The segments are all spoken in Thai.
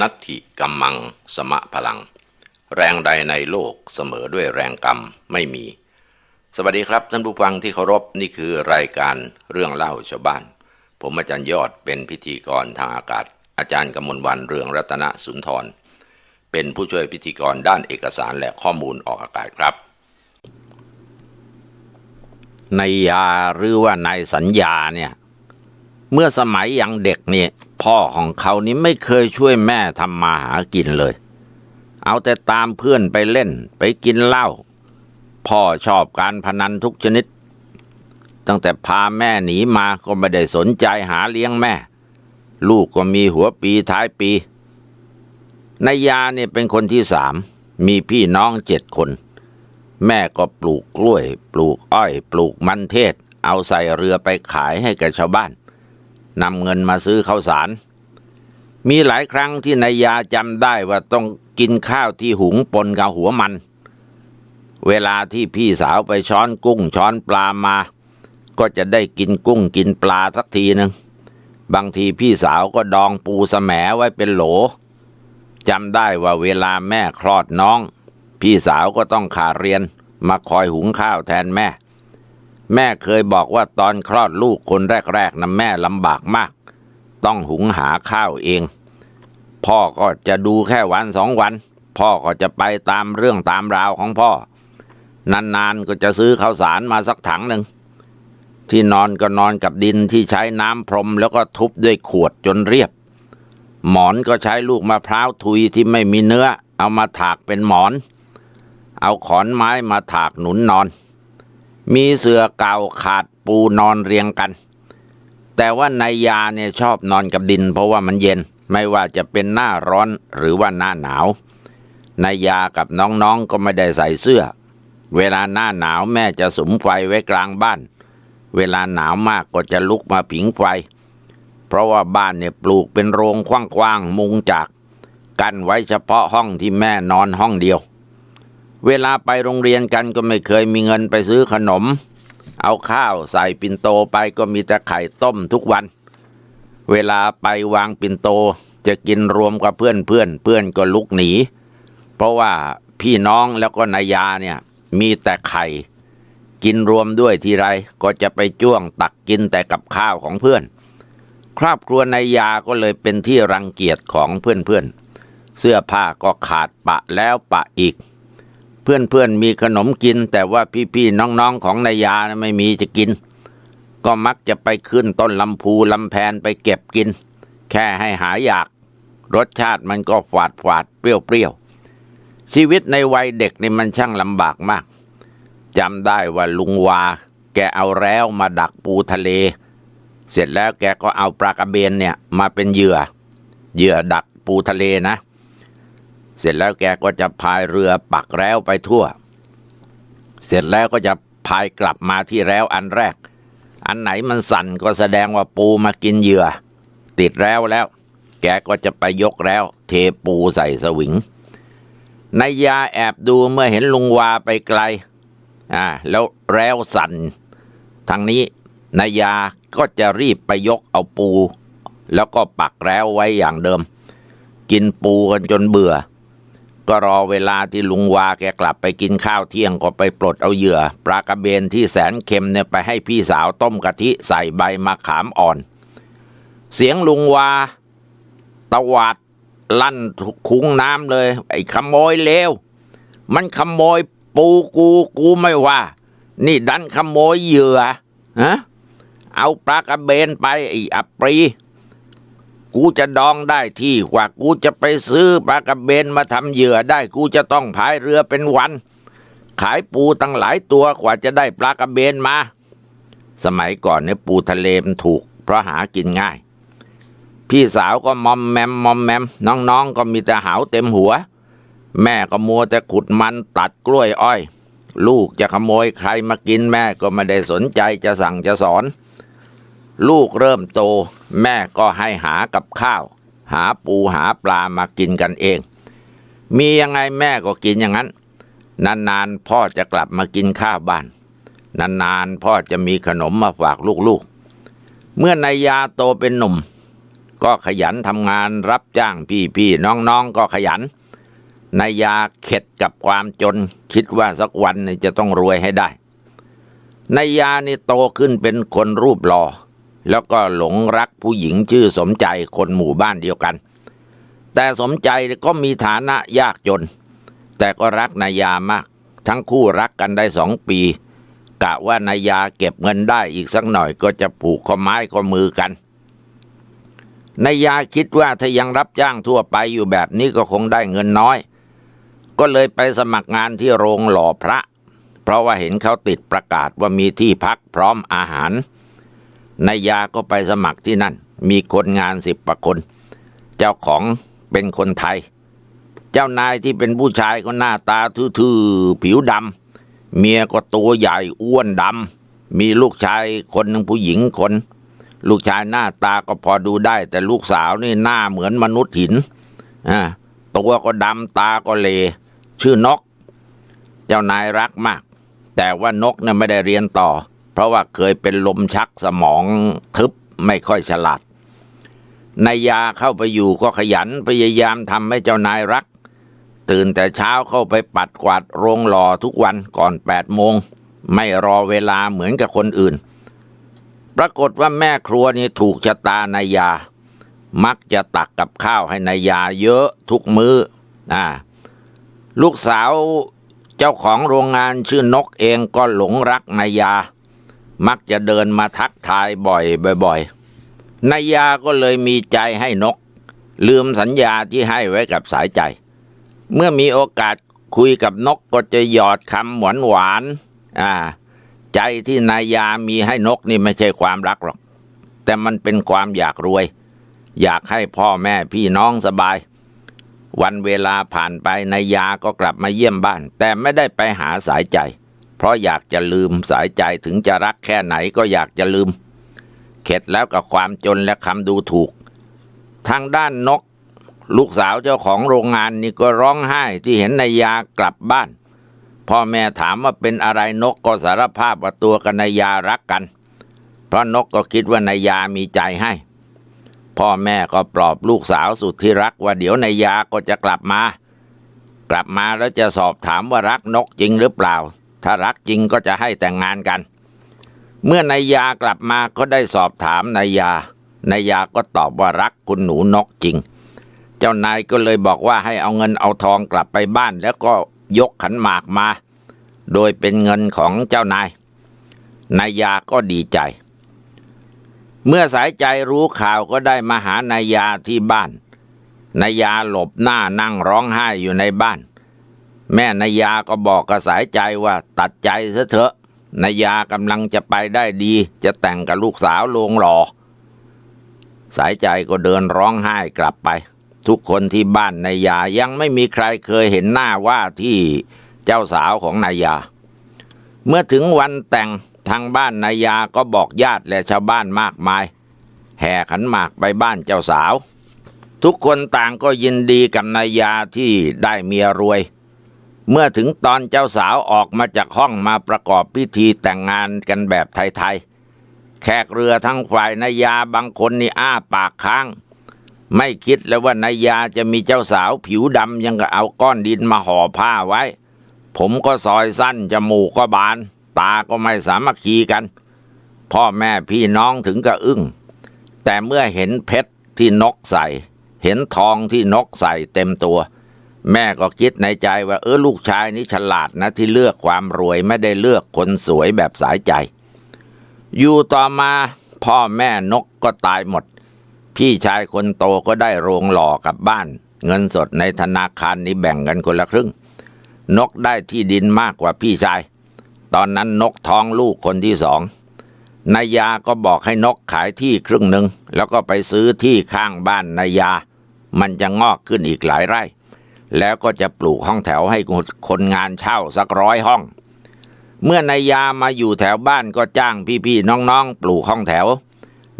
นัตถิกัมมัง สมะพลัง แรงใดในโลกเสมอด้วยแรงกรรมไม่มี สวัสดีครับท่านผู้ฟังที่เคารพนี่คือรายการเรื่องเล่าชาวบ้าน ผมอาจารย์ยอดเป็นพิธีกรทางอากาศ อาจารย์กมลวันเรืองรัตนสุนทร เป็นผู้ช่วยพิธีกรด้านเอกสารและข้อมูลออกอากาศครับนายยาหรือว่านายสัญญาเนี่ย เมื่อสมัยยังเด็กเนี่ยพ่อของเขานี่ไม่เคยช่วยแม่ทำมาหากินเลย เอาแต่ตามเพื่อนไปเล่นไปกินเหล้า พ่อชอบการพนันทุกชนิด ตั้งแต่พาแม่หนีมาก็ไม่ได้สนใจหาเลี้ยงแม่ ลูกก็มีหัวปีท้ายปีนายยาเนี่ยเป็นคนที่สาม มีพี่น้องเจ็ดคน แม่ก็ปลูกกล้วย ปลูกอ้อย ปลูกมันเทศ เอาใส่เรือไปขายให้กับชาวบ้าน นำเงินมาซื้อข้าวสาร มีหลายครั้งที่นายยาจำได้ว่าต้องกินข้าวที่หุงปนกับหัวมัน เวลาที่พี่สาวไปช้อนกุ้งช้อนปลามา ก็จะได้กินกุ้งกินปลาสักทีหนึ่งบางทีพี่สาวก็ดองปูสแสมไว้เป็นโหลจำได้ว่าเวลาแม่คลอดน้อง พี่สาวก็ต้องขาเรียนมาคอยหุงข้าวแทนแม่ แม่เคยบอกว่าตอนคลอดลูกคนแรกๆนะแม่ลำบากมาก ต้องหุงหาข้าวเอง พ่อก็จะดูแค่วันสองวัน พ่อก็จะไปตามเรื่องตามราวของพ่อ นานๆก็จะซื้อข้าวสารมาสักถังหนึ่งที่นอนก็นอนกับดินที่ใช้น้ำพรมแล้วก็ทุบด้วยขวดจนเรียบ หมอนก็ใช้ลูกมะพร้าวทุยที่ไม่มีเนื้อ เอามาถากเป็นหมอน เอาขอนไม้มาถากหนุนนอน มีเสื่อเก่าขาดปูนอนเรียงกัน แต่ว่านายยาเนี่ยชอบนอนกับดิน เพราะว่ามันเย็นไม่ว่าจะเป็นหน้าร้อนหรือว่าหน้าหนาวนายยากับน้องๆก็ไม่ได้ใส่เสื้อ เวลาหน้าหนาวแม่จะสุมไฟไว้กลางบ้าน เวลาหนาวมากก็จะลุกมาผิงไฟ เพราะว่าบ้านเนี่ยปลูกเป็นโรงกว้างๆมุงจาก กันไว้เฉพาะห้องที่แม่นอนห้องเดียว เวลาไปโรงเรียนกันก็ไม่เคยมีเงินไปซื้อขนม เอาข้าวใส่ปิ่นโตไปก็มีแต่ไข่ต้มทุกวัน เวลาไปวางปิ่นโตจะกินรวมกับเพื่อนเพื่อนเพื่อนก็ลุกหนี เพราะว่าพี่น้องแล้วก็นายาเนี่ยมีแต่ไข่ กินรวมด้วยทีไรก็จะไปจ้วงตักกินแต่กับข้าวของเพื่อน ครอบครัวนายาก็เลยเป็นที่รังเกียจของเพื่อนเพื่อนเสื้อผ้าก็ขาดปะแล้วปะอีก เพื่อนๆมีขนมกิน แต่ว่าพี่ๆน้องๆของนายาไม่มีจะกิน ก็มักจะไปขึ้นต้นลำพูลำแพนไปเก็บกิน แค่ให้หายอยาก รสชาติมันก็ฝาดฝาดเปรี้ยวๆชีวิตในวัยเด็กนี่มันช่างลำบากมากจำได้ว่าลุงวา แกเอาแล้วมาดักปูทะเล เสร็จแล้วแกก็เอาปลากระเบนเนี่ยมาเป็นเหยื่อ เหยื่อดักปูทะเลนะ เสร็จแล้วแกก็จะพายเรือปักแล้วไปทั่ว เสร็จแล้วก็จะพายกลับมาที่แล้วอันแรก อันไหนมันสั่นก็แสดงว่าปูมากินเหยื่อ ติดแล้วแล้ว แกก็จะไปยกแล้ว เทปูใส่สวิงนายยาแอบดูเมื่อเห็นลุงวาไปไกล อ่า แล้วแล้วสั่น ทางนี้นายยาก็จะรีบไปยกเอาปู แล้วก็ปักแล้วไว้อย่างเดิม กินปูกันจนเบื่อ ก็รอเวลาที่ลุงวาแกกลับไปกินข้าวเที่ยงก็ไปปลดเอาเหยื่อ ปลากระเบนที่แสนเค็มเนี่ยไปให้พี่สาวต้มกะทิใส่ใบมะขามอ่อน เสียงลุงวาตวาดลั่นคุ้งน้ำเลย ไอ้ขโมยเลวมันขโมยปูกูกูไม่ว่า นี่ดันขโมยเหยื่อฮะเอาปลากระเบนไปไอ้อปรี กูจะดองได้ที่กว่ากูจะไปซื้อปลากระเบนมาทำเหยื่อได้กูจะต้องพายเรือเป็นวัน ขายปูตั้งหลายตัวกว่าจะได้ปลากระเบนมา สมัยก่อนเนี่ยปูทะเลมันถูก เพราะหากินง่าย พี่สาวก็มอมแมมมอมแมม น้องๆก็มีแต่หาวเต็มหัว แม่ก็มัวแต่ขุดมันตัดกล้วยอ้อย ลูกจะขโมยใครมากินแม่ก็ไม่ได้สนใจจะสั่งจะสอน ลูกเริ่มโต แม่ก็ให้หากับข้าว หาปูหาปลามากินกันเอง มียังไงแม่ก็กินอย่างนั้น นานๆพ่อจะกลับมากินข้าวบ้าน นานๆพ่อจะมีขนมมาฝากลูกๆ เมื่อนายยาโตเป็นหนุ่ม ก็ขยันทำงานรับจ้างพี่ๆน้องๆก็ขยันนายยาเข็ดกับความจน คิดว่าสักวันจะต้องรวยให้ได้นายยานี่โตขึ้นเป็นคนรูปหล่อ แล้วก็หลงรักผู้หญิงชื่อสมใจคนหมู่บ้านเดียวกัน แต่สมใจก็มีฐานะยากจน แต่ก็รักนายามาก ทั้งคู่รักกันได้สองปี กะว่านายาเก็บเงินได้อีกสักหน่อยก็จะผูกข้อไม้ข้อมือกันนายาคิดว่าถ้ายังรับจ้างทั่วไปอยู่แบบนี้ก็คงได้เงินน้อย ก็เลยไปสมัครงานที่โรงหล่อพระ เพราะว่าเห็นเขาติดประกาศว่ามีที่พักพร้อมอาหาร นายยาก็ไปสมัครที่นั่น มีคนงานสิบประคน เจ้าของเป็นคนไทย เจ้านายที่เป็นผู้ชายก็หน้าตาทื่อๆผิวดำเมียก็ตัวใหญ่อ้วนดำมีลูกชายคนหนึ่งผู้หญิงคน ลูกชายหน้าตาก็พอดูได้ แต่ลูกสาวนี่หน้าเหมือนมนุษย์หินอ่าตัวก็ดำตาก็เล ชื่อนก เจ้านายรักมาก แต่ว่านกเนี่ยไม่ได้เรียนต่อ เพราะว่าเคยเป็นลมชักสมองทึบไม่ค่อยฉลาดนายยาเข้าไปอยู่ก็ขยันพยายามทำให้เจ้านายรัก ตื่นแต่เช้าเข้าไปปัดกวาดโรงหล่อทุกวันก่อนแปดโมง ไม่รอเวลาเหมือนกับคนอื่น ปรากฏว่าแม่ครัวนี่ถูกชะตานายยา มักจะตักกับข้าวให้นายยาเยอะทุกมือ้ออ่าลูกสาวเจ้าของโรงงานชื่อนกเองก็หลงรักนายยา มักจะเดินมาทักทายบ่อยบ่อยๆนายาก็เลยมีใจให้นก ลืมสัญญาที่ให้ไว้กับสายใจ เมื่อมีโอกาสคุยกับนกก็จะหยอดคำหวานหวานอ่า ใจที่นายามีให้นกนี่ไม่ใช่ความรักหรอก แต่มันเป็นความอยากรวย อยากให้พ่อแม่พี่น้องสบาย วันเวลาผ่านไปนายาก็กลับมาเยี่ยมบ้าน แต่ไม่ได้ไปหาสายใจ เพราะอยากจะลืมสายใจถึงจะรักแค่ไหนก็อยากจะลืม เข็ดแล้วกับความจนและคำดูถูก ทางด้านนก ลูกสาวเจ้าของโรงงานนี่ก็ร้องไห้ที่เห็นนายยากลับบ้าน พ่อแม่ถามว่าเป็นอะไรนกก็สารภาพว่าตัวกับนายยารักกัน เพราะนกก็คิดว่านายยามีใจให้ พ่อแม่ก็ปลอบลูกสาวสุดที่รักว่าเดี๋ยวนายยาก็จะกลับมา กลับมาแล้วจะสอบถามว่ารักนกจริงหรือเปล่า ถ้ารักจริงก็จะให้แต่งงานกัน เมื่อนายยากลับมาก็ได้สอบถามนายยานายยาก็ตอบว่ารักคุณหนูนกจริง เจ้านายก็เลยบอกว่าให้เอาเงินเอาทองกลับไปบ้าน แล้วก็ยกขันหมากมา โดยเป็นเงินของเจ้านายนายยาก็ดีใจ เมื่อสายใจรู้ข่าวก็ได้มาหานายยาที่บ้านนายยาหลบหน้านั่งร้องไห้อยู่ในบ้าน แม่นายาก็บอกกระสายใจว่าตัดใจซะเถอะนายากำลังจะไปได้ดี จะแต่งกับลูกสาวลงหล่อสายใจก็เดินร้องไห้กลับไป ทุกคนที่บ้านนายายังไม่มีใครเคยเห็นหน้าว่าที่เจ้าสาวของนายา เมื่อถึงวันแต่งทางบ้านนายาก็บอกญาติและชาวบ้านมากมาย แห่ขันหมากไปบ้านเจ้าสาว ทุกคนต่างก็ยินดีกับนายาที่ได้เมียรวย เมื่อถึงตอนเจ้าสาวออกมาจากห้องมาประกอบพิธีแต่งงานกันแบบไทยๆ แขกเรือทั้งฝ่ายนายาบางคนนี่อ้าปากค้าง ไม่คิดเลยว่านายาจะมีเจ้าสาวผิวดำยังก็เอาก้อนดินมาห่อผ้าไว้ ผมก็ซอยสั้นจมูกก็บาน ตาก็ไม่สามัคคีกัน พ่อแม่พี่น้องถึงกับอึ้ง แต่เมื่อเห็นเพชรที่นกใส่ เห็นทองที่นกใส่เต็มตัว แม่ก็คิดในใจว่าเออลูกชายนี้ฉลาดนะที่เลือกความรวยไม่ได้เลือกคนสวยแบบสายใจ อยู่ต่อมาพ่อแม่นกก็ตายหมด พี่ชายคนโตก็ได้โรงหล่อกับบ้าน เงินสดในธนาคารนี้แบ่งกันคนละครึ่ง นกได้ที่ดินมากกว่าพี่ชาย ตอนนั้นนกท้องลูกคนที่สองนายาก็บอกให้นกขายที่ครึ่งหนึ่งแล้วก็ไปซื้อที่ข้างบ้านนายา มันจะงอกขึ้นอีกหลายไร่ แล้วก็จะปลูกห้องแถวให้คนงานเช่าสักร้อยห้อง เมื่อนายยามาอยู่แถวบ้านก็จ้างพี่ๆน้องๆ ปลูกห้องแถว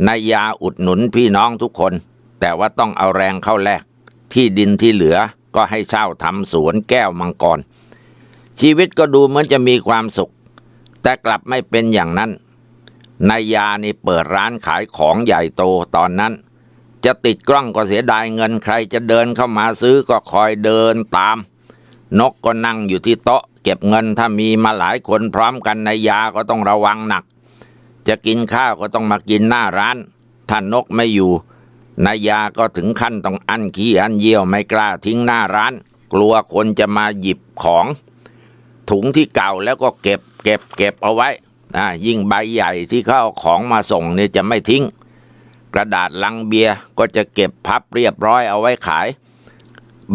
นายยาอุดหนุนพี่น้องทุกคน แต่ว่าต้องเอาแรงเข้าแลกที่ดินที่เหลือก็ให้เช่าทำสวนแก้วมังกร ชีวิตก็ดูเหมือนจะมีความสุข แต่กลับไม่เป็นอย่างนั้นนายยานี่เปิดร้านขายของใหญ่โตตอนนั้น จะติดกล้องก็เสียดายเงินใครจะเดินเข้ามาซื้อก็คอยเดินตาม นกก็นั่งอยู่ที่โต๊ะ เก็บเงินถ้ามีมาหลายคนพร้อมกันในยาก็ต้องระวังหนัก จะกินข้าวก็ต้องมากินหน้าร้านถ้านกไม่อยู่นายยาก็ถึงขั้นต้องอั้นขี้อั้นเยี่ยวไม่กล้าทิ้งหน้าร้าน กลัวคนจะมาหยิบของ ถุงที่เก่าแล้วก็เก็บ เก็บ เก็บเอาไว้อ่ายิ่งใบใหญ่ที่เขาเอาของมาส่งเนี่ยจะไม่ทิ้ง กระดาษลังเบียร์ก็จะเก็บพับเรียบร้อยเอาไว้ขาย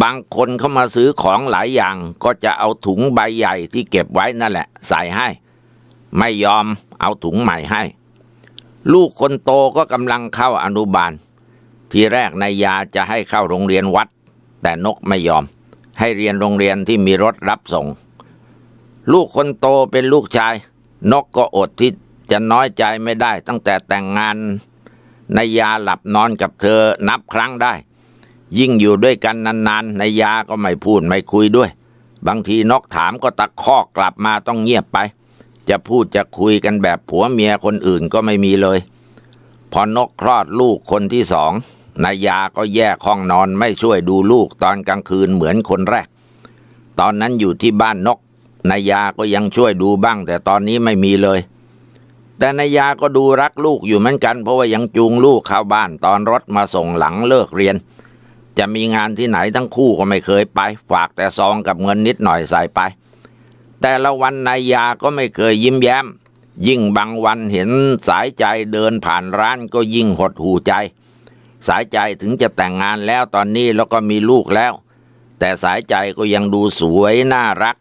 บางคนเข้ามาซื้อของหลายอย่างก็จะเอาถุงใบใหญ่ที่เก็บไว้นั่นแหละ ใส่ให้ ไม่ยอมเอาถุงใหม่ให้ ลูกคนโตก็กำลังเข้าอนุบาล ทีแรกนายยาจะให้เข้าโรงเรียนวัด แต่นกไม่ยอม ให้เรียนโรงเรียนที่มีรถรับส่ง ลูกคนโตเป็นลูกชาย นกก็อดที่จะน้อยใจไม่ได้ตั้งแต่แต่งงาน นายาหลับนอนกับเธอนับครั้งได้ ยิ่งอยู่ด้วยกันนานๆนายาก็ไม่พูดไม่คุยด้วย บางทีนกถามก็ตะคอกกลับมาต้องเงียบไป จะพูดจะคุยกันแบบผัวเมียคนอื่นก็ไม่มีเลย พอนกคลอดลูกคนที่สองนายาก็แยกห้องนอนไม่ช่วยดูลูกตอนกลางคืนเหมือนคนแรก ตอนนั้นอยู่ที่บ้านนกนายาก็ยังช่วยดูบ้าง แต่ตอนนี้ไม่มีเลย แต่นายาก็ดูรักลูกอยู่เหมือนกัน เพราะว่ายังจูงลูกเข้าบ้านตอนรถมาส่งหลังเลิกเรียน จะมีงานที่ไหนทั้งคู่ก็ไม่เคยไป ฝากแต่ซองกับเงินนิดหน่อยใส่ไป แต่ละวันนายาก็ไม่เคยยิ้มแย้ม ยิ่งบางวันเห็นสายใจเดินผ่านร้านก็ยิ่งหดหูใจ สายใจถึงจะแต่งงานแล้วตอนนี้แล้วก็มีลูกแล้ว แต่สายใจก็ยังดูสวยน่ารัก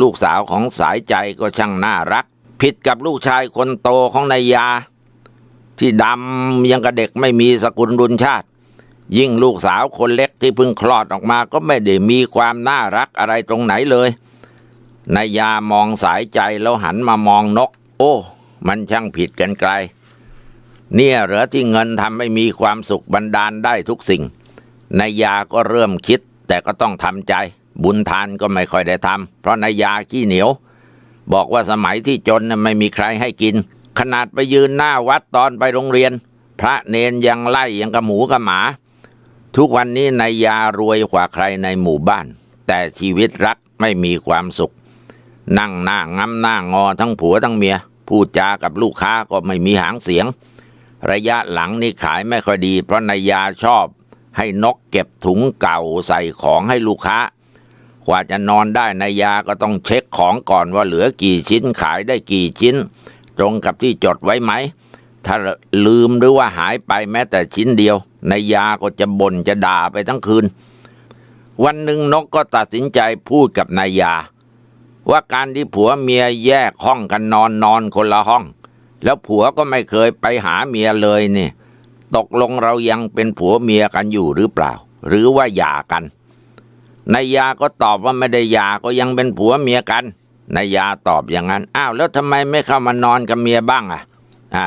ลูกสาวของสายใจก็ช่างน่ารัก ผิดกับลูกชายคนโตของนายยา ที่ดำยังกับเด็กไม่มีสกุลรุนชาติ ยิ่งลูกสาวคนเล็กที่เพิ่งคลอดออกมาก็ไม่ได้มีความน่ารักอะไรตรงไหนเลยนายยามองสายใจแล้วหันมามองนก โอ้ มันช่างผิดกันไกล เนี่ยเหรอที่เงินทำให้มีความสุขบันดาลได้ทุกสิ่งนายยาก็เริ่มคิด แต่ก็ต้องทำใจ บุญทานก็ไม่ค่อยได้ทำเพราะนายยาขี้เหนียว บอกว่าสมัยที่จนไม่มีใครให้กิน ขนาดไปยืนหน้าวัดตอนไปโรงเรียน พระเนนยังไล่ยังกับหมูกับหมา ทุกวันนี้นายยารวยกว่าใครในหมู่บ้าน แต่ชีวิตรักไม่มีความสุข นั่งหน้างำหน้างอทั้งผัวทั้งเมียพูดจากับลูกค้าก็ไม่มีหางเสียง ระยะหลังนี่ขายไม่ค่อยดี เพราะนายยาชอบ ให้นกเก็บถุงเก่าใส่ของให้ลูกค้า กว่าจะนอนได้นายาก็ต้องเช็คของก่อนว่าเหลือกี่ชิ้นขายได้กี่ชิ้น ตรงกับที่จดไว้ไหม ถ้าลืมหรือว่าหายไปแม้แต่ชิ้นเดียวนายาก็จะบ่นจะด่าไปทั้งคืน วันหนึ่งนกก็ตัดสินใจพูดกับนายยาว่าการที่ผัวเมียแยกห้องกันนอนนอนคนละห้อง แล้วผัวก็ไม่เคยไปหาเมียเลยนี่ตกลงเรายังเป็นผัวเมียกันอยู่หรือเปล่า หรือว่าหย่ากัน นายยาก็ตอบว่าไม่ได้หย่าก็ยังเป็นผัวเมียกันนายยาตอบอย่างนั้น อ้าวแล้วทำไมไม่เข้ามานอนกับเมียบ้างอะ อ่า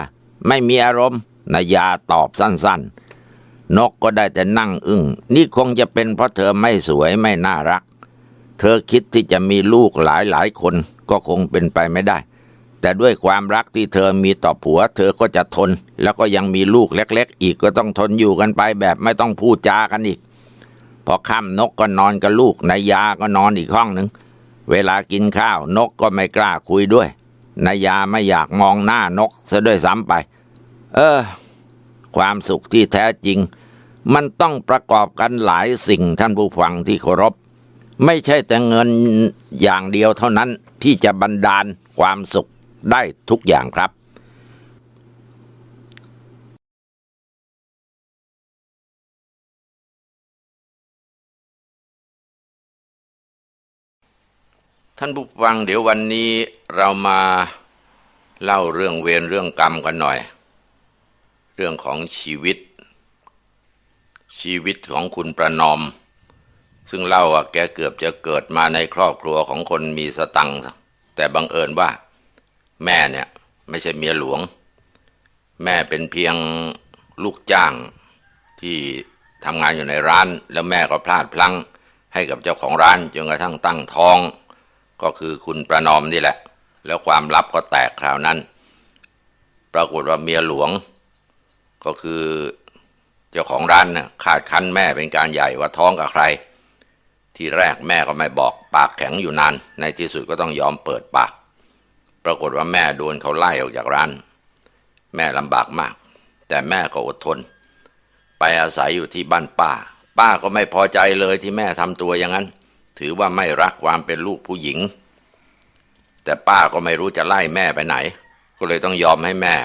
ไม่มีอารมณ์นายยาตอบสั้นๆ นกก็ได้แต่นั่งอึง้งนี่คงจะเป็นเพราะเธอไม่สวยไม่น่ารัก เธอคิดที่จะมีลูกหลายหลายคนก็คงเป็นไปไม่ได้ แต่ด้วยความรักที่เธอมีต่อผัว เธอก็จะทน แล้วก็ยังมีลูกเล็ก ๆ อีกก็ต้องทนอยู่กันไปแบบไม่ต้องพูดจากันอีก พอค่ำนกก็นอนกับลูกนายาก็นอนอีกห้องหนึ่งเวลากินข้าวนกก็ไม่กล้าคุยด้วยนายยาไม่อยากมองหน้านกซะด้วยซ้ำไป เออ ความสุขที่แท้จริง มันต้องประกอบกันหลายสิ่งท่านผู้ฟังที่เคารพ ไม่ใช่แต่เงินอย่างเดียวเท่านั้นที่จะบันดาลความสุขได้ทุกอย่างครับ ท่านผู้ฟังเดี๋ยววันนี้เรามาเล่าเรื่องเวรเรื่องกรรมกันหน่อย เรื่องของชีวิต ชีวิตของคุณประนอม ซึ่งเล่าว่าแกเกือบจะเกิดมาในครอบครัวของคนมีสตังค์แต่บังเอิญว่า แม่เนี่ยไม่ใช่เมียหลวง แม่เป็นเพียงลูกจ้างที่ทำงานอยู่ในร้าน แล้วแม่ก็พลาดพลั้งให้กับเจ้าของร้านจนกระทั่งตั้งท้อง ก็คือคุณประนอมนี่แหละ แล้วความลับก็แตกคราวนั้น ปรากฏว่าเมียหลวง ก็คือเจ้าของร้านน่ะขาดคันแม่เป็นการใหญ่ว่าท้องกับใคร ที่แรกแม่ก็ไม่บอกปากแข็งอยู่นาน ในที่สุดก็ต้องยอมเปิดปาก ปรากฏว่าแม่โดนเขาไล่ออกจากร้าน แม่ลำบากมาก แต่แม่ก็อดทน ไปอาศัยอยู่ที่บ้านป้า ป้าก็ไม่พอใจเลยที่แม่ทำตัวอย่างนั้น ถือว่าไม่รักความเป็นลูกผู้หญิง แต่ป้าก็ไม่รู้จะไล่แม่ไปไหน ก็เลยต้องยอมให้แม่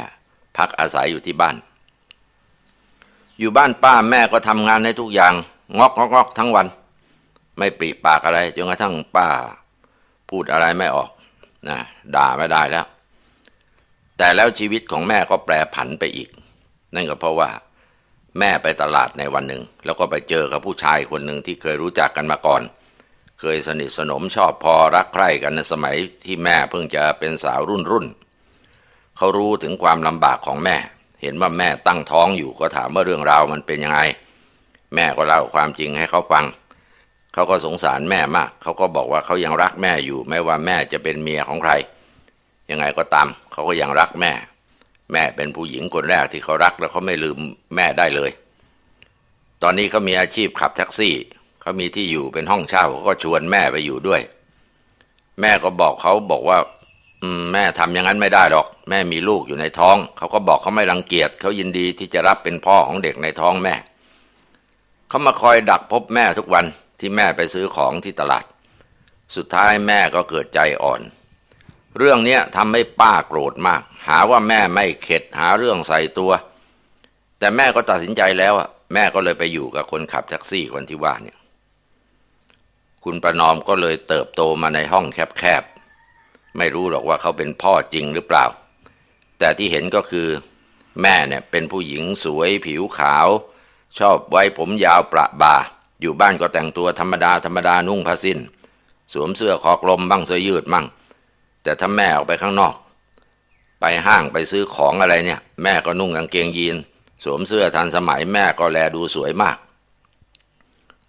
พักอาศัยอยู่ที่บ้าน อยู่บ้านป้าแม่ก็ทำงานให้ทุกอย่าง งอกงอกทั้งวัน ไม่ปริปากอะไรจนกระทั่งป้า พูดอะไรไม่ออกนะด่าไม่ได้แล้ว แต่แล้วชีวิตของแม่ก็แปรผันไปอีก นั่นก็เพราะว่าแม่ไปตลาดในวันหนึ่ง แล้วก็ไปเจอกับผู้ชายคนหนึ่งที่เคยรู้จักกันมาก่อน เคยสนิทสนมชอบพอรักใคร่กันในสมัยที่แม่เพิ่งจะเป็นสาวรุ่นรุ่นเขารู้ถึงความลำบากของแม่ เห็นว่าแม่ตั้งท้องอยู่ก็ถามว่าเรื่องราวมันเป็นยังไง แม่ก็เล่าความจริงให้เขาฟัง เขาก็สงสารแม่มาก เขาก็บอกว่าเขายังรักแม่อยู่ไม่ว่าแม่จะเป็นเมียของใคร ยังไงก็ตาม เขาก็ยังรักแม่ แม่เป็นผู้หญิงคนแรกที่เขารักแล้วเขาไม่ลืมแม่ได้เลย ตอนนี้เขามีอาชีพขับแท็กซี่ เขามีที่อยู่เป็นห้องเช่าเขาก็ชวนแม่ไปอยู่ด้วย แม่ก็บอกเขาบอกว่าแม่ทำอย่างนั้นไม่ได้หรอก แม่มีลูกอยู่ในท้อง เขาก็บอกเขาไม่รังเกียจเขายินดีที่จะรับเป็นพ่อของเด็กในท้องแม่ เขามาคอยดักพบแม่ทุกวันที่แม่ไปซื้อของที่ตลาด สุดท้ายแม่ก็เกิดใจอ่อน เรื่องเนี้ยทำให้ป้าโกรธมาก หาว่าแม่ไม่เข็ดหาเรื่องใส่ตัว แต่แม่ก็ตัดสินใจแล้วอะแม่ก็เลยไปอยู่กับคนขับแท็กซี่คนที่ว่าเนี่ย คุณประนอมก็เลยเติบโตมาในห้องแคบๆ ไม่รู้หรอกว่าเขาเป็นพ่อจริงหรือเปล่า แต่ที่เห็นก็คือ แม่เนี่ยเป็นผู้หญิงสวยผิวขาว ชอบไว้ผมยาวประบาอยู่บ้านก็แต่งตัวธรรมดาธรรมดานุ่งผ้าสิ้น สวมเสื้อคอกลมบ้างเสื้อยืดมั่งแต่ถ้าแม่ออกไปข้างนอก ไปห้างไปซื้อของอะไรเนี่ย แม่ก็นุ่งกางเกงยีน สวมเสื้อทันสมัยแม่ก็แลดูสวยมาก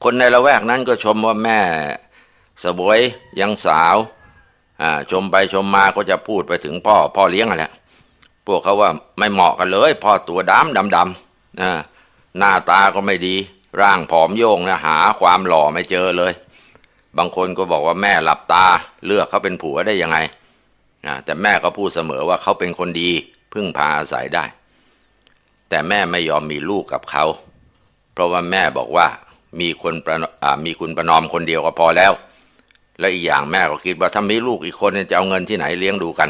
คนในละแวกนั้นก็ชมว่าแม่สบวยยังสาวชมไปชมมาก็จะพูดไปถึงพ่อพ่อเลี้ยงอะไรพวกเขาว่าไม่เหมาะกันเลย พ่อตัวดำดำดำหน้าตาก็ไม่ดี ร่างผอมโยงนะหาความหล่อไม่เจอเลย บางคนก็บอกว่าแม่หลับตาเลือกเขาเป็นผัวได้ยังไงแต่แม่ก็พูดเสมอว่าเขาเป็นคนดีพึ่งพาอาศัยได้ แต่แม่ไม่ยอมมีลูกกับเขา เพราะว่าแม่บอกว่า มีคนประมีคุณประนอมคนเดียวก็พอแล้ว และอีกอย่างแม่ก็คิดว่าถ้ามีลูกอีกคนจะเอาเงินที่ไหนเลี้ยงดูกัน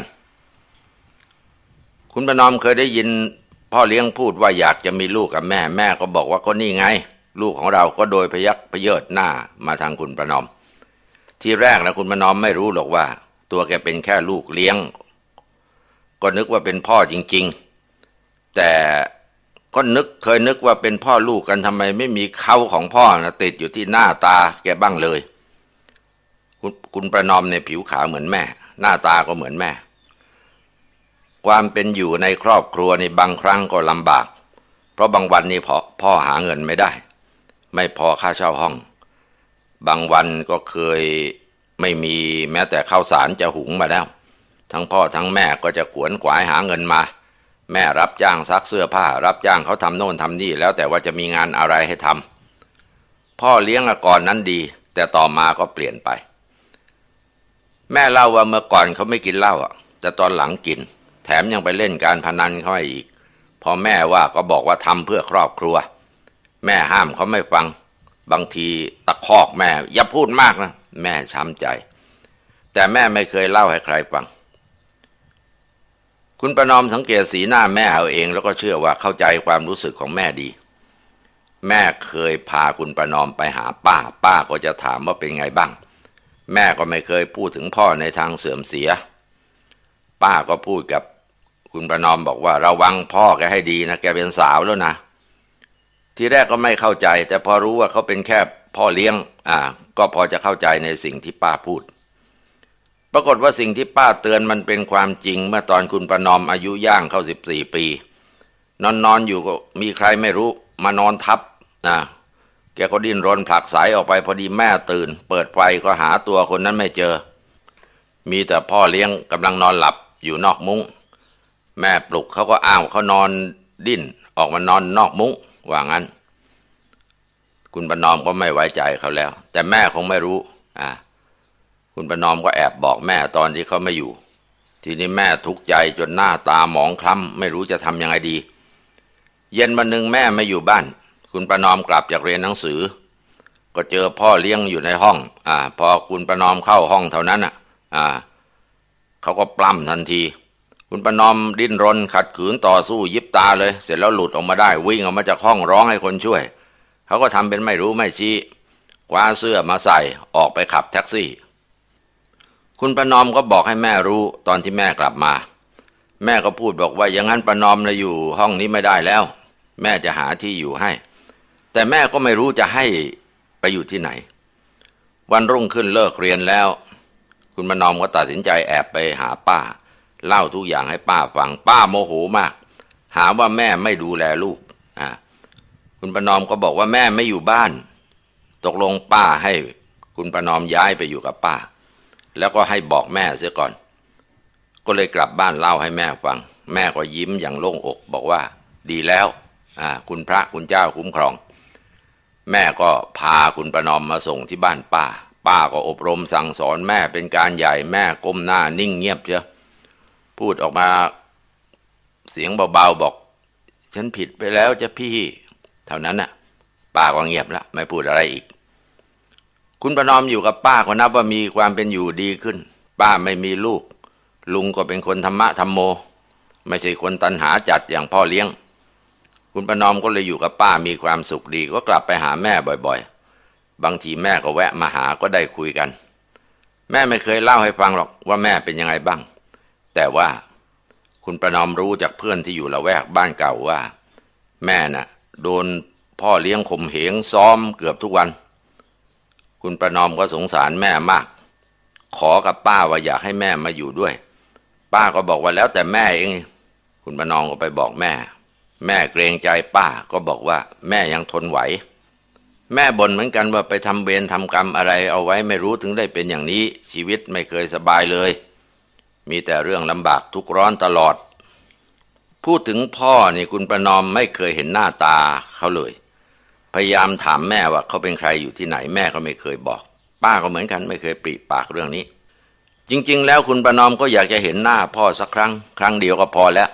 คุณประนอมเคยได้ยินพ่อเลี้ยงพูดว่าอยากจะมีลูกกับแม่ แม่ก็บอกว่าก็นี่ไง ลูกของเราก็โดยพยักพเยิดหน้ามาทางคุณประนอม ทีแรกนะคุณประนอมไม่รู้หรอกว่า ตัวแกเป็นแค่ลูกเลี้ยง ก็นึกว่าเป็นพ่อจริง ๆ แต่ ก็นึกเคยนึกว่าเป็นพ่อลูกกันทำไมไม่มีเขาของพ่อนะติดอยู่ที่หน้าตาแกบ้างเลย คุณคุณประนอมในผิวขาวเหมือนแม่ หน้าตาก็เหมือนแม่ ความเป็นอยู่ในครอบครัวในบางครั้งก็ลำบาก เพราะบางวันนี่พอพ่อหาเงินไม่ได้ ไม่พอค่าเช่าห้อง บางวันก็เคยไม่มีแม้แต่ข้าวสารจะหุงมาแล้ว ทั้งพ่อทั้งแม่ก็จะขวนขวายหาเงินมา แม่รับจ้างซักเสื้อผ้า รับจ้างเขาทำโน่นทำนี่แล้วแต่ว่าจะมีงานอะไรให้ทำพ่อเลี้ยงก่อนนั้นดี แต่ต่อมาก็เปลี่ยนไป แม่เล่าว่าเมื่อก่อนเขาไม่กินเหล้าอะแต่ตอนหลังกิน แถมยังไปเล่นการพนันเข้าให้อีก พอแม่ว่าก็บอกว่าทำเพื่อครอบครัว แม่ห้ามเขาไม่ฟัง บางทีตะคอกแม่ อย่าพูดมากนะ แม่ช้ำใจ แต่แม่ไม่เคยเล่าให้ใครฟัง คุณประนอมสังเกตสีหน้าแม่เอาเอง แล้วก็เชื่อว่าเข้าใจความรู้สึกของแม่ดี แม่เคยพาคุณประนอมไปหาป้า ป้าก็จะถามว่าเป็นไงบ้าง แม่ก็ไม่เคยพูดถึงพ่อในทางเสื่อมเสีย ป้าก็พูดกับคุณประนอมบอกว่าระวังพ่อแกให้ดีนะแกเป็นสาวแล้วนะ ทีแรกก็ไม่เข้าใจ แต่พอรู้ว่าเขาเป็นแค่พ่อเลี้ยง อ่า ก็พอจะเข้าใจในสิ่งที่ป้าพูด ปรากฏว่าสิ่งที่ป้าเตือนมันเป็นความจริง เมื่อตอนคุณประนอมอายุย่างเข้าสิบสี่ปี นอนนอนอยู่ก็มีใครไม่รู้มานอนทับนะแกก็ดิ้นรนผลักสายออกไปพอดีแม่ตื่น เปิดไฟก็หาตัวคนนั้นไม่เจอ มีแต่พ่อเลี้ยงกำลังนอนหลับอยู่นอกมุง้ง แม่ปลุกเขาก็อ้าวเขานอนดิ้นออกมานอนนอกมุง้งว่างั้น คุณประนอมก็ไม่ไว้ใจเขาแล้ว แต่แม่คงไม่รู้อ่า คุณประนอมก็แอบบอกแม่ตอนที่เขาไม่อยู่ ทีนี้แม่ทุกข์ใจจนหน้าตาหมองคล้ำไม่รู้จะทำยังไงดี เย็นวันหนึ่งแม่ไม่อยู่บ้าน คุณประนอมกลับจากเรียนหนังสือ ก็เจอพ่อเลี้ยงอยู่ในห้อง อ่า พอคุณประนอมเข้าห้องเท่านั้นอะ อ่าเขาก็ปล้ำทันทีคุณประนอมดิ้นรนขัดขืนต่อสู้ยิบตาเลย เสร็จแล้วหลุดออกมาได้ วิ่งออกมาจากห้องร้องให้คนช่วย เขาก็ทำเป็นไม่รู้ไม่ชี้คว้าเสื้อมาใส่ออกไปขับแท็กซี่ คุณประนอมก็บอกให้แม่รู้ตอนที่แม่กลับมา แม่ก็พูดบอกว่าอย่างนั้นประนอมเลยอยู่ห้องนี้ไม่ได้แล้ว แม่จะหาที่อยู่ให้ แต่แม่ก็ไม่รู้จะให้ไปอยู่ที่ไหน วันรุ่งขึ้นเลิกเรียนแล้ว คุณประนอมก็ตัดสินใจแอบไปหาป้า เล่าทุกอย่างให้ป้าฟังป้าโมโหมาก หาว่าแม่ไม่ดูแลลูกอ่าคุณประนอมก็บอกว่าแม่ไม่อยู่บ้าน ตกลงป้าให้ คุณประนอมย้ายไปอยู่กับป้า แล้วก็ให้บอกแม่เสียก่อน ก็เลยกลับบ้านเล่าให้แม่ฟัง แม่ก็ยิ้มอย่างโล่งอก บอกว่า ดีแล้วคุณพระคุณเจ้าคุ้มครอง แม่ก็พาคุณประนอมมาส่งที่บ้านป้า ป้าก็อบรมสั่งสอนแม่เป็นการใหญ่แม่ก้มหน้านิ่งเงียบเชียวพูดออกมาเสียงเบาๆบอก ฉันผิดไปแล้วจะพี่ เท่านั้นน่ะป้าก็เงียบแล้วไม่พูดอะไรอีก คุณประนอมอยู่กับป้าก็นับว่ามีความเป็นอยู่ดีขึ้น ป้าไม่มีลูก ลุงก็เป็นคนธรรมะธรรมโม ไม่ใช่คนตันหาจัดอย่างพ่อเลี้ยง คุณประนอมก็เลยอยู่กับป้ามีความสุขดีก็กลับไปหาแม่บ่อยๆ บางทีแม่ก็แวะมาหาก็ได้คุยกัน แม่ไม่เคยเล่าให้ฟังหรอกว่าแม่เป็นยังไงบ้าง แต่ว่าคุณประนอมรู้จากเพื่อนที่อยู่ละแวกบ้านเก่าว่า แม่น่ะ โดนพ่อเลี้ยงข่มเหงซ้อมเกือบทุกวัน คุณประนอมก็สงสารแม่มาก ขอกับป้าว่าอยากให้แม่มาอยู่ด้วย ป้าก็บอกว่าแล้วแต่แม่เอง คุณประนอมก็ไปบอกแม่ แม่เกรงใจป้าก็บอกว่า แม่ยังทนไหว แม่บ่นเหมือนกันว่าไปทำเวรทำกรรมอะไรเอาไว้ไม่รู้ถึงได้เป็นอย่างนี้ ชีวิตไม่เคยสบายเลย มีแต่เรื่องลำบากทุกร้อนตลอด พูดถึงพ่อนี่คุณประนอมไม่เคยเห็นหน้าตาเขาเลย พยายามถามแม่ว่าเขาเป็นใครอยู่ที่ไหนแม่ก็ไม่เคยบอก ป้าก็เหมือนกันไม่เคยปริปากเรื่องนี้ จริง ๆ แล้วคุณประนอมก็อยากจะเห็นหน้าพ่อสักครั้ง ครั้งเดียวก็พอแล้ว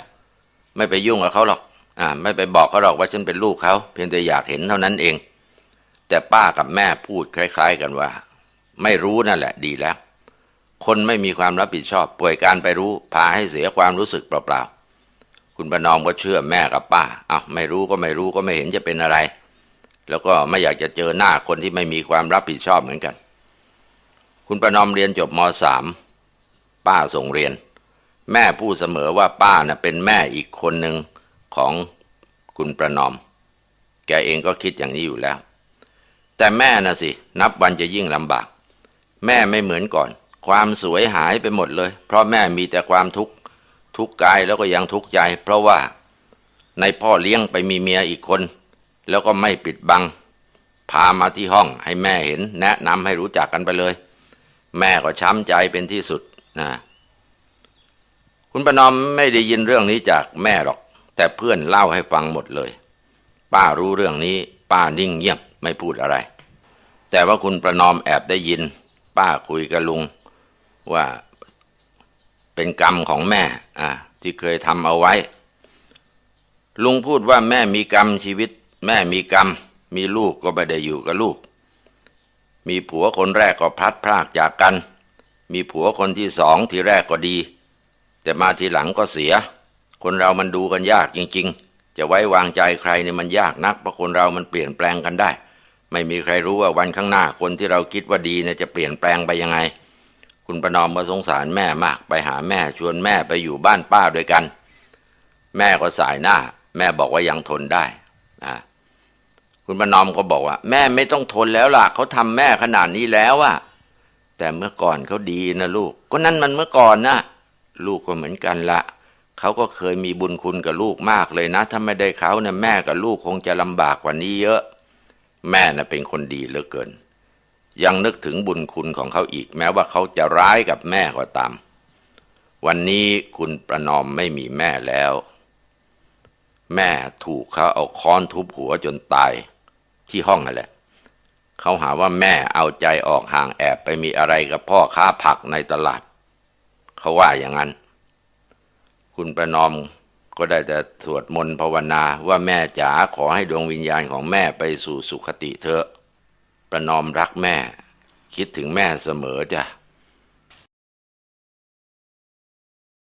ไม่ไปยุ่งกับเขาหรอก อ่า ไม่ไปบอกเขาหรอกว่าฉันเป็นลูกเขาเพียงแต่อยากเห็นเท่านั้นเอง แต่ป้ากับแม่พูดคล้าย ๆ กันว่า ไม่รู้นั่นแหละดีแล้ว คนไม่มีความรับผิดชอบ ป่วยการไปรู้พาให้เสียความรู้สึกเปล่าๆคุณประนอมก็เชื่อแม่กับป้าอ้าวไม่รู้ก็ไม่รู้ก็ไม่เห็นจะเป็นอะไร แล้วก็ไม่อยากจะเจอหน้าคนที่ไม่มีความรับผิดชอบเหมือนกัน คุณประนอมเรียนจบมสามป้าส่งเรียน แม่พูดเสมอว่าป้าน่ะเป็นแม่อีกคนหนึ่งของคุณประนอม แกเองก็คิดอย่างนี้อยู่แล้ว แต่แม่น่ะสิ นับวันจะยิ่งลำบาก แม่ไม่เหมือนก่อน ความสวยหายไปหมดเลย เพราะแม่มีแต่ความทุกข์ทุกกายแล้วก็ยังทุกข์ใจ เพราะว่าในพ่อเลี้ยงไปมีเมียอีกคน แล้วก็ไม่ปิดบัง พามาที่ห้องให้แม่เห็นแนะนำให้รู้จักกันไปเลย แม่ก็ช้ำใจเป็นที่สุดนะคุณประนอมไม่ได้ยินเรื่องนี้จากแม่หรอก แต่เพื่อนเล่าให้ฟังหมดเลย ป้ารู้เรื่องนี้ ป้านิ่งเงียบไม่พูดอะไร แต่ว่าคุณประนอมแอบได้ยิน ป้าคุยกับลุงว่าเป็นกรรมของแม่อะที่เคยทำเอาไว้ ลุงพูดว่าแม่มีกรรมชีวิต แม่มีกรรม มีลูกก็ไม่ได้อยู่กับลูก มีผัวคนแรกก็พลัดพรากจากกัน มีผัวคนที่สองทีแรกก็ดี แต่มาทีหลังก็เสีย คนเรามันดูกันยากจริง ๆ จะไว้วางใจใครเนี่ยมันยากนักเพราะคนเรามันเปลี่ยนแปลงกันได้ ไม่มีใครรู้ว่าวันข้างหน้าคนที่เราคิดว่าดีเนี่ยจะเปลี่ยนแปลงไปยังไง คุณประนอมก็สงสารแม่มากไปหาแม่ชวนแม่ไปอยู่บ้านป้าด้วยกัน แม่ก็สายหน้า แม่บอกว่ายังทนได้อ่า คุณประนอมก็บอกว่า แม่ไม่ต้องทนแล้วล่ะเขาทำแม่ขนาดนี้แล้วอะแต่เมื่อก่อนเขาดีนะลูก ก็นั่นมันเมื่อก่อนนะลูกก็เหมือนกันละเขาก็เคยมีบุญคุณกับลูกมากเลยนะ ถ้าไม่ได้เขาเนี่ยแม่กับลูกคงจะลำบากกว่านี้เยอะ แม่น่ะเป็นคนดีเหลือเกิน ยังนึกถึงบุญคุณของเขาอีก แม้ว่าเขาจะร้ายกับแม่ก็ตามวันนี้คุณประนอมไม่มีแม่แล้ว แม่ถูกเขาเอาค้อนทุบหัวจนตายที่ห้องนั่นแหละเขาหาว่าแม่เอาใจออกห่างแอบไปมีอะไรกับพ่อค้าผักในตลาด เขาว่าอย่างนั้น คุณประนอมก็ได้แต่สวดมนต์ภาวนาว่าแม่จ๋าขอให้ดวงวิญญาณของแม่ไปสู่สุคติเถอะ ประนอมรักแม่ คิดถึงแม่เสมอจ้ะ